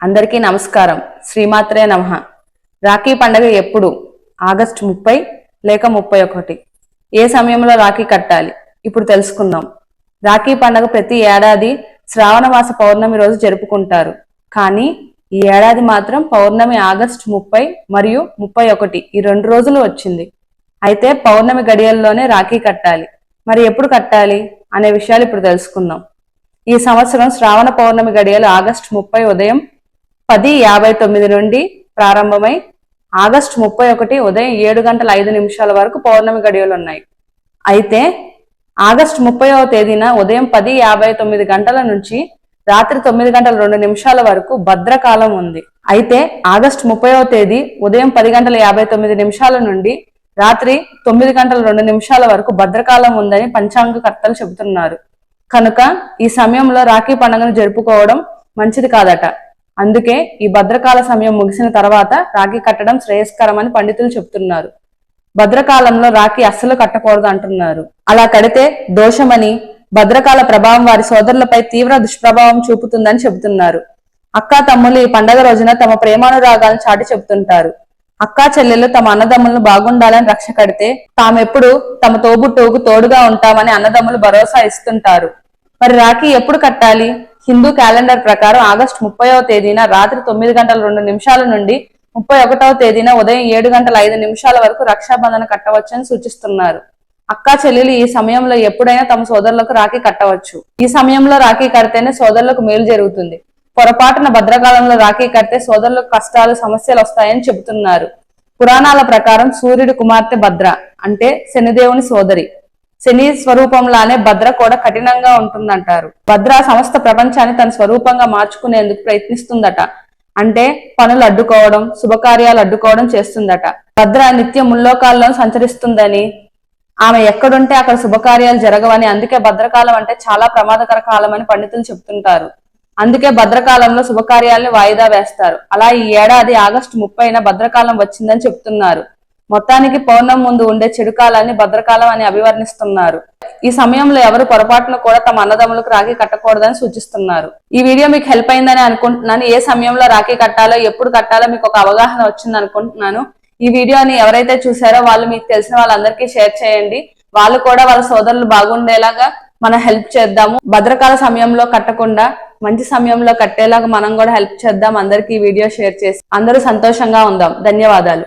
అందరికీ నమస్కారం. శ్రీమాత్రే నమః. రాఖీ పండగ ఎప్పుడు? ఆగస్టు ముప్పై లేక ముప్పై ఒకటి. ఏ సమయంలో రాఖీ కట్టాలి? ఇప్పుడు తెలుసుకుందాం. రాఖీ పండగ ప్రతి ఏడాది శ్రావణ మాస పౌర్ణమి రోజు జరుపుకుంటారు. కానీ ఈ ఏడాది మాత్రం పౌర్ణమి ఆగస్టు ముప్పై మరియు ముప్పై ఒకటి ఈ రెండు రోజులు వచ్చింది. అయితే పౌర్ణమి గడియల్లోనే రాఖీ కట్టాలి. మరి ఎప్పుడు కట్టాలి? అనే విషయాలు ఇప్పుడు తెలుసుకుందాం. ఈ సంవత్సరం శ్రావణ పౌర్ణమి గడియలు ఆగస్టు ముప్పై ఉదయం పది యాభై తొమ్మిది నుండి ప్రారంభమై ఆగస్టు ముప్పై ఒకటి ఉదయం ఏడు గంటల ఐదు నిమిషాల వరకు పౌర్ణమి గడియలు ఉన్నాయి. అయితే ఆగస్టు ముప్పైవ తేదీన ఉదయం పది యాభై తొమ్మిది గంటల నుంచి రాత్రి తొమ్మిది గంటల రెండు నిమిషాల వరకు భద్రకాలం ఉంది. అయితే ఆగస్టు ముప్పైవ తేదీ ఉదయం పది గంటల యాభై తొమ్మిది నిమిషాల నుండి రాత్రి తొమ్మిది గంటల రెండు నిమిషాల వరకు భద్రకాలం ఉందని పంచాంగకర్తలు చెబుతున్నారు. కనుక ఈ సమయంలో రాఖీ పండుగను జరుపుకోవడం మంచిది కాదట. అందుకే ఈ భద్రకాల సమయం ముగిసిన తర్వాత రాఖీ కట్టడం శ్రేయస్కరమని పండితులు చెబుతున్నారు భద్రకాలంలో రాఖీ అస్సలు కట్టకూడదు అంటున్నారు. అలా కడితే దోషమని భద్రకాల ప్రభావం వారి సోదరులపై తీవ్ర దుష్ప్రభావం చూపుతుందని చెబుతున్నారు. అక్కా తమ్ములు ఈ పండగ రోజున తమ ప్రేమానురాగాలను చాటి చెబుతుంటారు. అక్కా చెల్లెలు తమ అన్నదమ్ములను బాగుండాలని రక్ష కడితే తామెప్పుడు తమ తోబుట్టువుకు తోడుగా ఉంటామని అన్నదమ్ములు భరోసా ఇస్తుంటారు. మరి రాఖీ ఎప్పుడు కట్టాలి? హిందూ క్యాలెండర్ ప్రకారం ఆగస్టు ముప్పైవ తేదీన రాత్రి తొమ్మిది గంటల రెండు నిమిషాల నుండి ముప్పై ఒకటవ తేదీన ఉదయం ఏడు గంటల ఐదు నిమిషాల వరకు రక్షాబంధన కట్టవచ్చని సూచిస్తున్నారు. అక్కా చెల్లెలు ఈ సమయంలో ఎప్పుడైనా తమ సోదరులకు రాఖీ కట్టవచ్చు. ఈ సమయంలో రాఖీ కడితేనే సోదరులకు మేలు జరుగుతుంది. పొరపాటున భద్రకాలంలో రాఖీ కడితే సోదరులకు కష్టాలు సమస్యలు వస్తాయని చెబుతున్నారు. పురాణాల ప్రకారం సూర్యుడి కుమార్తె భద్ర అంటే శనిదేవుని సోదరి. శని స్వరూపంలానే భద్ర కూడా కఠినంగా ఉంటుందంటారు. భద్ర సమస్త ప్రపంచాన్ని తన స్వరూపంగా మార్చుకునేందుకు ప్రయత్నిస్తుందట. అంటే పనులు అడ్డుకోవడం శుభకార్యాలు అడ్డుకోవడం చేస్తుందట. భద్ర నిత్యం ముల్లోకాల్లో సంచరిస్తుందని ఆమె ఎక్కడుంటే అక్కడ శుభకార్యాలు జరగవని అందుకే భద్రకాలం అంటే చాలా ప్రమాదకర కాలం అని పండితులు చెప్తుంటారు. అందుకే భద్రకాలంలో శుభకార్యాలను వాయిదా వేస్తారు. అలా ఈ ఏడాది ఆగస్టు ముప్పైన భద్రకాలం వచ్చిందని చెప్తున్నారు. మొత్తానికి పౌర్ణం ముందు ఉండే చెడు కాలాన్ని భద్రకాలం అని అభివర్ణిస్తున్నారు. ఈ సమయంలో ఎవరు పొరపాటున కూడా తమ అన్నదమ్ములకు రాఖీ కట్టకూడదని సూచిస్తున్నారు. ఈ వీడియో మీకు హెల్ప్ అయిందని అనుకుంటున్నాను. ఏ సమయంలో రాఖీ కట్టాలో ఎప్పుడు కట్టాలో మీకు ఒక అవగాహన వచ్చింది అనుకుంటున్నాను. ఈ వీడియోని ఎవరైతే చూసారో వాళ్ళు మీకు తెలిసిన వాళ్ళందరికీ షేర్ చేయండి. వాళ్ళు కూడా వాళ్ళ సోదరులు బాగుండేలాగా మనం హెల్ప్ చేద్దాము. భద్రకాల సమయంలో కట్టకుండా మంచి సమయంలో కట్టేలాగా మనం కూడా హెల్ప్ చేద్దాం. అందరికీ ఈ వీడియో షేర్ చేసి అందరూ సంతోషంగా ఉందాం. ధన్యవాదాలు.